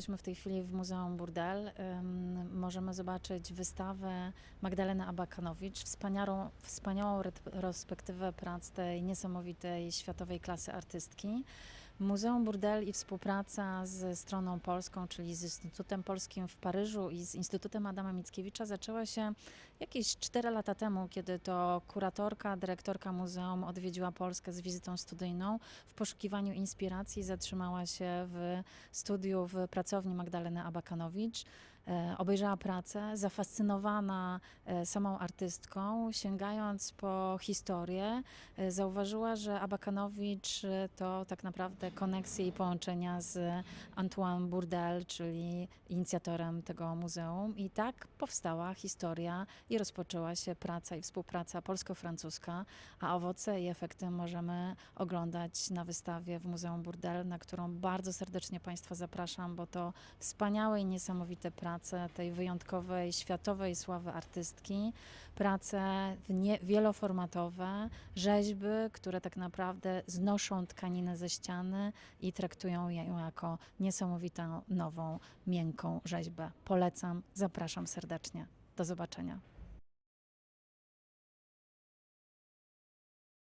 Jesteśmy w tej chwili w Muzeum Burdel. Możemy zobaczyć wystawę Magdaleny Abakanowicz, wspaniałą, wspaniałą retrospektywę prac tej niesamowitej światowej klasy artystki. Muzeum Burdel i współpraca ze stroną polską, czyli z Instytutem Polskim w Paryżu i z Instytutem Adama Mickiewicza zaczęła się jakieś 4 lata temu, kiedy to kuratorka, dyrektorka muzeum odwiedziła Polskę z wizytą studyjną w poszukiwaniu inspiracji. Zatrzymała się w studiu w pracowni Magdaleny Abakanowicz. E, obejrzała pracę, zafascynowana e, samą artystką, sięgając po historię, e, zauważyła, że Abakanowicz to tak naprawdę koneksje i połączenia z Antoine Bourdel, czyli inicjatorem tego muzeum. I tak powstała historia i rozpoczęła się praca i współpraca polsko-francuska, a owoce i efekty możemy oglądać na wystawie w Muzeum Burdel, na którą bardzo serdecznie Państwa zapraszam, bo to wspaniałe i niesamowite prace tej wyjątkowej, światowej sławy artystki, prace nie, wieloformatowe, rzeźby, które tak naprawdę znoszą tkaninę ze ściany i traktują ją jako niesamowitą, nową, miękką rzeźbę. Polecam, zapraszam serdecznie. Do zobaczenia.